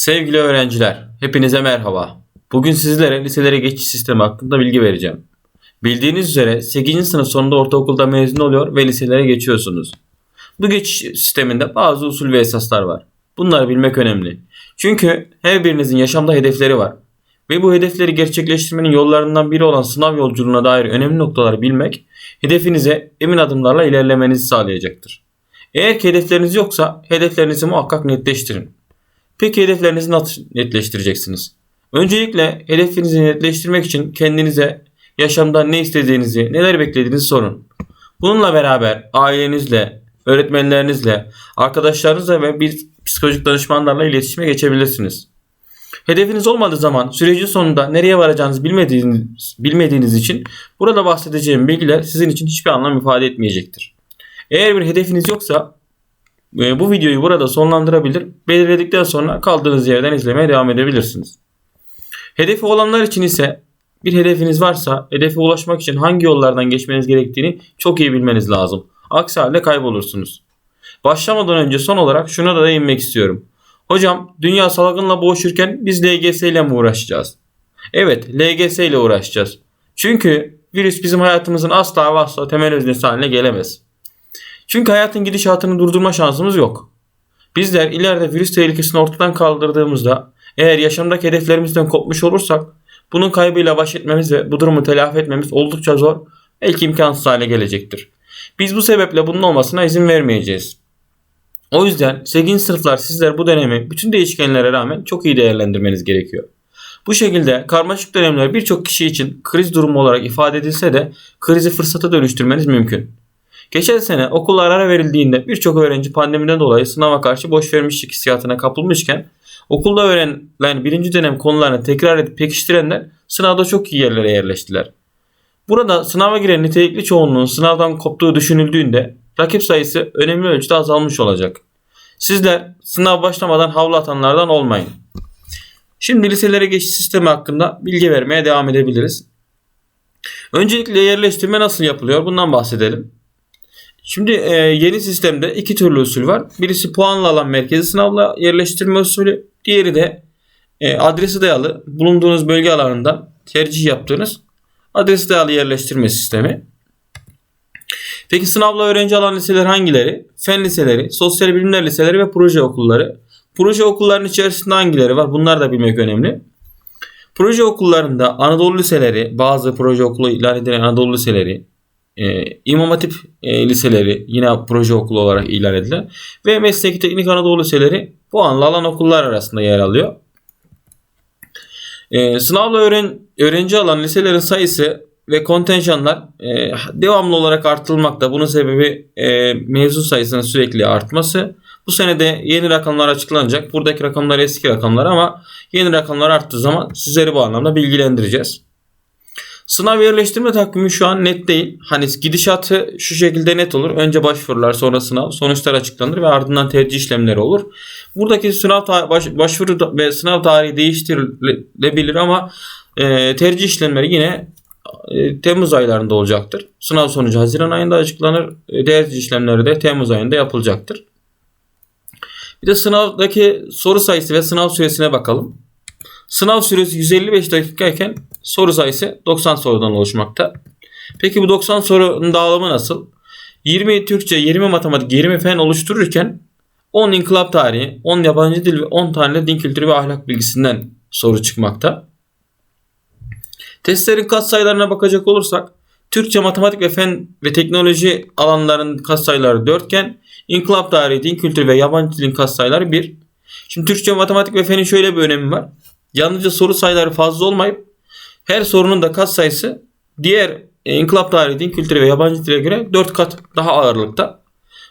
Sevgili öğrenciler, hepinize merhaba. Bugün sizlere liselere geçiş sistemi hakkında bilgi vereceğim. Bildiğiniz üzere 8. sınıf sonunda ortaokulda mezun oluyor ve liselere geçiyorsunuz. Bu geçiş sisteminde bazı usul ve esaslar var. Bunları bilmek önemli. Çünkü her birinizin yaşamda hedefleri var. Ve bu hedefleri gerçekleştirmenin yollarından biri olan sınav yolculuğuna dair önemli noktaları bilmek, hedefinize emin adımlarla ilerlemenizi sağlayacaktır. Eğer ki hedefleriniz yoksa hedeflerinizi muhakkak netleştirin. Peki hedeflerinizi nasıl netleştireceksiniz? Öncelikle hedefinizi netleştirmek için kendinize yaşamda ne istediğinizi, neler beklediğinizi sorun. Bununla beraber ailenizle, öğretmenlerinizle, arkadaşlarınızla ve bir psikolojik danışmanlarla iletişime geçebilirsiniz. Hedefiniz olmadığı zaman sürecin sonunda nereye varacağınızı bilmediğiniz, bilmediğiniz için burada bahsedeceğim bilgiler sizin için hiçbir anlam ifade etmeyecektir. Eğer bir hedefiniz yoksa bu videoyu burada sonlandırabilir. Belirledikten sonra kaldığınız yerden izlemeye devam edebilirsiniz. Hedefi olanlar için ise bir hedefiniz varsa hedefe ulaşmak için hangi yollardan geçmeniz gerektiğini çok iyi bilmeniz lazım. Aksi halde kaybolursunuz. Başlamadan önce son olarak şuna da değinmek istiyorum. Hocam dünya salgınla boğuşurken biz LGS ile mi uğraşacağız? Evet LGS ile uğraşacağız. Çünkü virüs bizim hayatımızın asla ve asla temel öznesi haline gelemez. Çünkü hayatın gidişatını durdurma şansımız yok. Bizler ileride virüs tehlikesini ortadan kaldırdığımızda eğer yaşamdaki hedeflerimizden kopmuş olursak bunun kaybıyla baş etmemiz ve bu durumu telafi etmemiz oldukça zor belki imkansız hale gelecektir. Biz bu sebeple bunun olmasına izin vermeyeceğiz. O yüzden 8. sınıflar sizler bu dönemi bütün değişkenlere rağmen çok iyi değerlendirmeniz gerekiyor. Bu şekilde karmaşık dönemler birçok kişi için kriz durumu olarak ifade edilse de krizi fırsata dönüştürmeniz mümkün. Geçen sene okullar ara verildiğinde birçok öğrenci pandemiden dolayı sınava karşı boş vermişlik hissiyatına kapılmışken okulda öğrenilen birinci dönem konularını tekrar edip pekiştirenler sınavda çok iyi yerlere yerleştiler. Burada sınava giren nitelikli çoğunluğun sınavdan koptuğu düşünüldüğünde rakip sayısı önemli ölçüde azalmış olacak. Sizler sınav başlamadan havlu atanlardan olmayın. Şimdi liselere geçiş sistemi hakkında bilgi vermeye devam edebiliriz. Öncelikle yerleştirme nasıl yapılıyor bundan bahsedelim. Şimdi e, yeni sistemde iki türlü usul var. Birisi puanla alan merkezi sınavla yerleştirme usulü. Diğeri de e, adresi dayalı bulunduğunuz bölge alanından tercih yaptığınız adresi dayalı yerleştirme sistemi. Peki sınavla öğrenci alan liseler hangileri? Fen liseleri, sosyal bilimler liseleri ve proje okulları. Proje okullarının içerisinde hangileri var? Bunlar da bilmek önemli. Proje okullarında Anadolu liseleri, bazı proje okulu ilan edilen Anadolu liseleri, e, İmam Hatip e, liseleri yine proje okulu olarak ilan edilen ve Mesleki Teknik Anadolu liseleri puanlı alan okullar arasında yer alıyor. E, sınavla öğren, öğrenci alan liselerin sayısı ve kontenjanlar e, devamlı olarak artırılmakta. Bunun sebebi e, mezun sayısının sürekli artması. Bu sene de yeni rakamlar açıklanacak. Buradaki rakamlar eski rakamlar ama yeni rakamlar arttığı zaman sizleri bu anlamda bilgilendireceğiz. Sınav yerleştirme takvimi şu an net değil. Hani gidişatı şu şekilde net olur. Önce başvurular sonra sınav. Sonuçlar açıklanır ve ardından tercih işlemleri olur. Buradaki sınav baş, başvuru ve sınav tarihi değiştirilebilir ama e, tercih işlemleri yine e, Temmuz aylarında olacaktır. Sınav sonucu Haziran ayında açıklanır. E, tercih işlemleri de Temmuz ayında yapılacaktır. Bir de sınavdaki soru sayısı ve sınav süresine bakalım. Sınav süresi 155 dakikayken soru sayısı 90 sorudan oluşmakta. Peki bu 90 sorunun dağılımı nasıl? 20 Türkçe, 20 matematik, 20 fen oluştururken 10 inkılap tarihi, 10 yabancı dil ve 10 tane de din kültürü ve ahlak bilgisinden soru çıkmakta. Testlerin katsayılarına bakacak olursak Türkçe, matematik ve fen ve teknoloji alanlarının katsayıları 4 iken inkılap tarihi, din kültürü ve yabancı dilin katsayıları 1. Şimdi Türkçe, matematik ve fenin şöyle bir önemi var. Yalnızca soru sayıları fazla olmayıp her sorunun da kat sayısı diğer e, inkılap tarihi, din kültürü ve yabancı dile göre 4 kat daha ağırlıkta.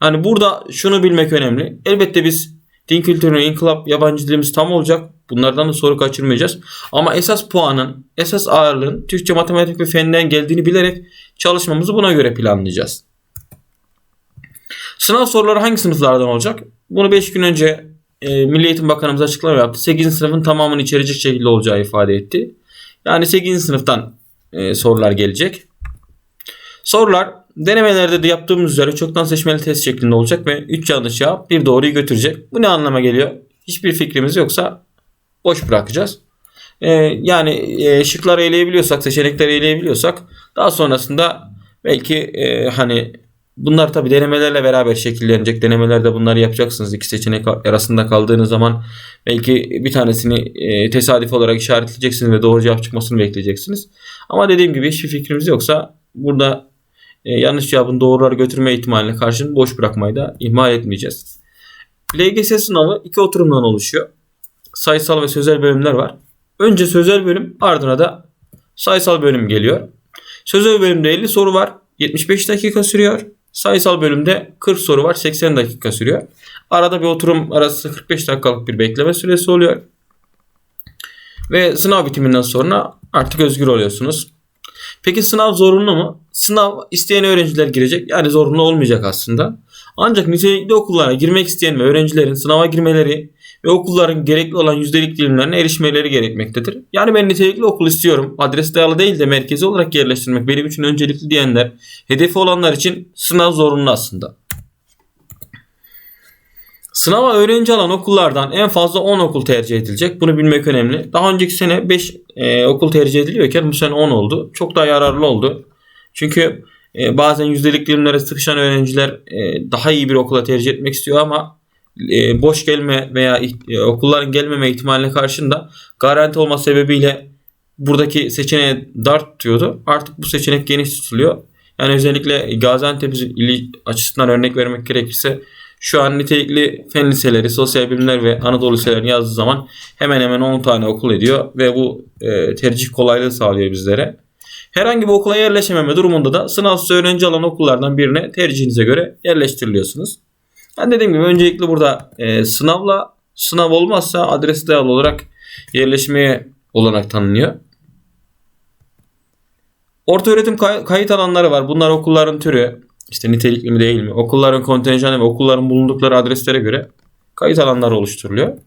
Hani burada şunu bilmek önemli. Elbette biz din kültürü, inkılap, yabancı dilimiz tam olacak. Bunlardan da soru kaçırmayacağız. Ama esas puanın, esas ağırlığın Türkçe, matematik ve fenden geldiğini bilerek çalışmamızı buna göre planlayacağız. Sınav soruları hangi sınıflardan olacak? Bunu 5 gün önce e, Milli Eğitim Bakanımız açıklama yaptı. 8. sınıfın tamamını içerecek şekilde olacağı ifade etti. Yani 8. sınıftan e, sorular gelecek. Sorular denemelerde de yaptığımız üzere çoktan seçmeli test şeklinde olacak ve 3 yanlış cevap bir doğruyu götürecek. Bu ne anlama geliyor? Hiçbir fikrimiz yoksa boş bırakacağız. E, yani e, şıkları eleyebiliyorsak, seçenekleri eleyebiliyorsak daha sonrasında belki e, hani bunlar tabi denemelerle beraber şekillenecek. Denemelerde bunları yapacaksınız. İki seçenek arasında kaldığınız zaman belki bir tanesini e, tesadüf olarak işaretleyeceksiniz ve doğru cevap çıkmasını bekleyeceksiniz. Ama dediğim gibi hiçbir fikrimiz yoksa burada e, yanlış cevabın doğruları götürme ihtimaline karşın boş bırakmayı da ihmal etmeyeceğiz. LGS sınavı iki oturumdan oluşuyor. Sayısal ve sözel bölümler var. Önce sözel bölüm ardına da sayısal bölüm geliyor. Sözel bölümde 50 soru var. 75 dakika sürüyor. Sayısal bölümde 40 soru var. 80 dakika sürüyor. Arada bir oturum arası 45 dakikalık bir bekleme süresi oluyor. Ve sınav bitiminden sonra artık özgür oluyorsunuz. Peki sınav zorunlu mu? Sınav isteyen öğrenciler girecek. Yani zorunlu olmayacak aslında. Ancak nitelikli okullara girmek isteyen ve öğrencilerin sınava girmeleri ve okulların gerekli olan yüzdelik dilimlerine erişmeleri gerekmektedir. Yani ben nitelikli okul istiyorum. Adres dayalı değil de merkezi olarak yerleştirmek benim için öncelikli diyenler, hedefi olanlar için sınav zorunlu aslında. Sınava öğrenci alan okullardan en fazla 10 okul tercih edilecek. Bunu bilmek önemli. Daha önceki sene 5 e, okul tercih ediliyorken bu sene 10 oldu. Çok daha yararlı oldu. Çünkü e, bazen yüzdelik dilimlere sıkışan öğrenciler e, daha iyi bir okula tercih etmek istiyor ama e, boş gelme veya e, okulların gelmeme ihtimaline karşında garanti olma sebebiyle buradaki seçeneğe dar tutuyordu. Artık bu seçenek geniş tutuluyor. Yani özellikle Gaziantep açısından örnek vermek gerekirse şu an nitelikli fen liseleri, sosyal bilimler ve Anadolu liselerini yazdığı zaman hemen hemen 10 tane okul ediyor ve bu e, tercih kolaylığı sağlıyor bizlere. Herhangi bir okula yerleşememe durumunda da sınavsız öğrenci alan okullardan birine tercihinize göre yerleştiriliyorsunuz. Ben dediğim gibi öncelikle burada e, sınavla sınav olmazsa adres dayalı olarak yerleşmeye olanak tanınıyor. Orta öğretim kay- kayıt alanları var. Bunlar okulların türü. İşte nitelikli mi değil mi? Okulların kontenjanı ve okulların bulundukları adreslere göre kayıt alanları oluşturuluyor.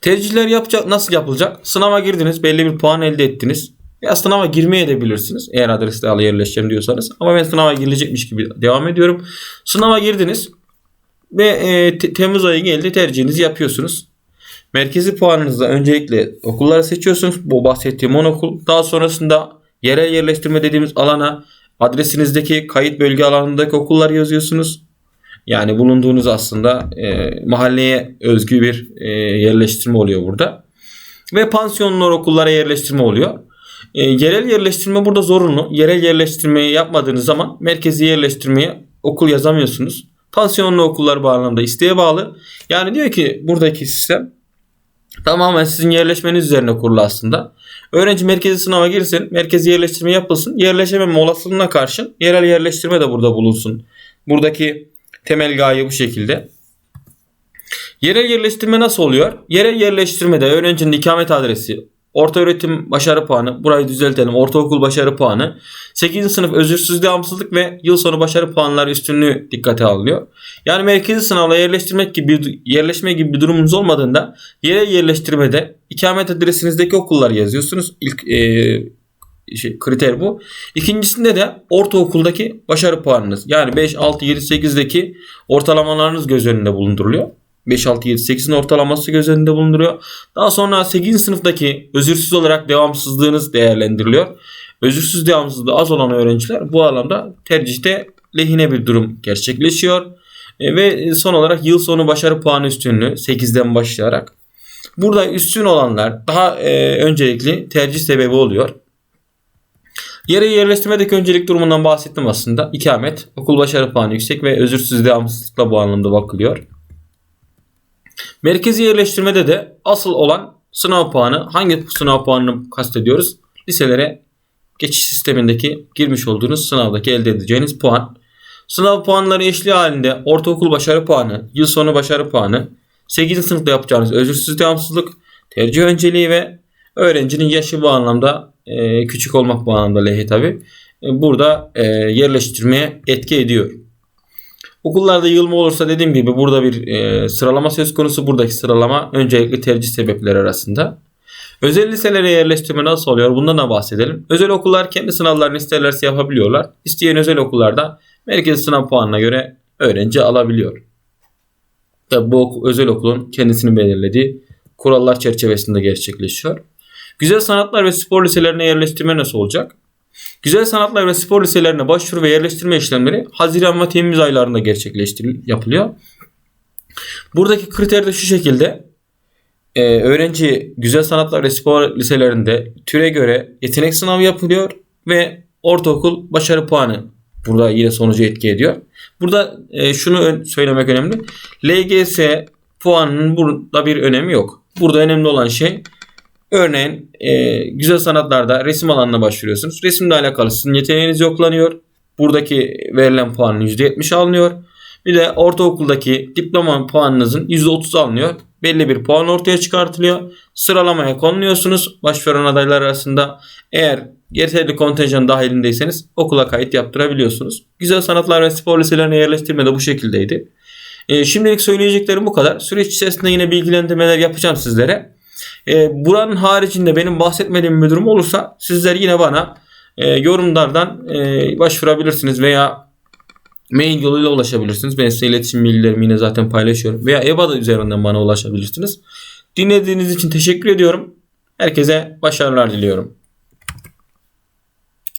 Tercihler yapacak, nasıl yapılacak? Sınava girdiniz, belli bir puan elde ettiniz. Ya sınava girmeye de bilirsiniz eğer adresle yerleşeceğim diyorsanız. Ama ben sınava girilecekmiş gibi devam ediyorum. Sınava girdiniz ve e, Temmuz ayı geldi tercihinizi yapıyorsunuz. Merkezi puanınızda öncelikle okulları seçiyorsunuz. Bu bahsettiğim 10 okul. Daha sonrasında yerel yerleştirme dediğimiz alana adresinizdeki kayıt bölge alanındaki okulları yazıyorsunuz. Yani bulunduğunuz aslında e, mahalleye özgü bir e, yerleştirme oluyor burada. Ve pansiyonlar okullara yerleştirme oluyor. E, yerel yerleştirme burada zorunlu. Yerel yerleştirmeyi yapmadığınız zaman merkezi yerleştirmeye okul yazamıyorsunuz. Pansiyonlu okullar bağlamında isteğe bağlı. Yani diyor ki buradaki sistem tamamen sizin yerleşmeniz üzerine kurulu aslında. Öğrenci merkezi sınava girsin, merkezi yerleştirme yapılsın. Yerleşememe olasılığına karşın yerel yerleştirme de burada bulunsun. Buradaki temel gaye bu şekilde. Yerel yerleştirme nasıl oluyor? Yerel yerleştirmede öğrencinin ikamet adresi, Orta öğretim başarı puanı. Burayı düzeltelim. Ortaokul başarı puanı. 8. sınıf özürsüz devamsızlık ve yıl sonu başarı puanları üstünlüğü dikkate alınıyor. Yani merkezi sınavla yerleştirmek gibi yerleşme gibi bir durumunuz olmadığında yere yerleştirmede ikamet adresinizdeki okulları yazıyorsunuz. İlk e, şey, kriter bu. İkincisinde de ortaokuldaki başarı puanınız. Yani 5, 6, 7, 8'deki ortalamalarınız göz önünde bulunduruluyor. 5, 6, 7, 8'in ortalaması göz önünde bulunduruyor. Daha sonra 8. sınıftaki özürsüz olarak devamsızlığınız değerlendiriliyor. Özürsüz devamsızlığı az olan öğrenciler bu alanda tercihte lehine bir durum gerçekleşiyor. E, ve son olarak yıl sonu başarı puanı üstünlüğü 8'den başlayarak. Burada üstün olanlar daha e, öncelikli tercih sebebi oluyor. Yere yerleştirmedeki öncelik durumundan bahsettim aslında. İkamet, okul başarı puanı yüksek ve özürsüz devamsızlıkla bu anlamda bakılıyor. Merkezi yerleştirmede de asıl olan sınav puanı. Hangi sınav puanını kastediyoruz? Liselere geçiş sistemindeki girmiş olduğunuz sınavdaki elde edeceğiniz puan. Sınav puanları eşli halinde ortaokul başarı puanı, yıl sonu başarı puanı, 8. sınıfta yapacağınız özürsüz devamsızlık, tercih önceliği ve öğrencinin yaşı bu anlamda e, küçük olmak bu anlamda lehi tabi. E, burada e, yerleştirmeye etki ediyor. Okullarda yığılma olursa dediğim gibi burada bir e, sıralama söz konusu. Buradaki sıralama öncelikli tercih sebepleri arasında. Özel liselere yerleştirme nasıl oluyor? Bundan da bahsedelim. Özel okullar kendi sınavlarını isterlerse yapabiliyorlar. İsteyen özel okullarda merkez sınav puanına göre öğrenci alabiliyor. Tabi bu özel okulun kendisini belirlediği kurallar çerçevesinde gerçekleşiyor. Güzel sanatlar ve spor liselerine yerleştirme nasıl olacak? Güzel sanatlar ve spor liselerine başvuru ve yerleştirme işlemleri Haziran ve Temmuz aylarında gerçekleştiril yapılıyor. Buradaki kriter de şu şekilde. Ee, öğrenci güzel sanatlar ve spor liselerinde türe göre yetenek sınavı yapılıyor ve ortaokul başarı puanı burada yine sonucu etki ediyor. Burada e, şunu söylemek önemli. LGS puanının burada bir önemi yok. Burada önemli olan şey örneğin e, güzel sanatlarda resim alanına başvuruyorsunuz. Resimle alakalı sizin yeteneğiniz yoklanıyor. Buradaki verilen puanın %70 alınıyor. Bir de ortaokuldaki diploma puanınızın %30 alınıyor. Belli bir puan ortaya çıkartılıyor. Sıralamaya konuluyorsunuz başvuran adaylar arasında. Eğer yeterli kontenjan dahilindeyseniz okula kayıt yaptırabiliyorsunuz. Güzel sanatlar ve spor liselerine yerleştirme de bu şekildeydi. Ee, şimdilik söyleyeceklerim bu kadar. Süreç içerisinde yine bilgilendirmeler yapacağım sizlere. Ee, buranın haricinde benim bahsetmediğim bir durum olursa sizler yine bana e, yorumlardan e, başvurabilirsiniz veya mail yoluyla ulaşabilirsiniz. Ben size iletişim bilgilerimi yine zaten paylaşıyorum. Veya EBA'da üzerinden bana ulaşabilirsiniz. Dinlediğiniz için teşekkür ediyorum. Herkese başarılar diliyorum.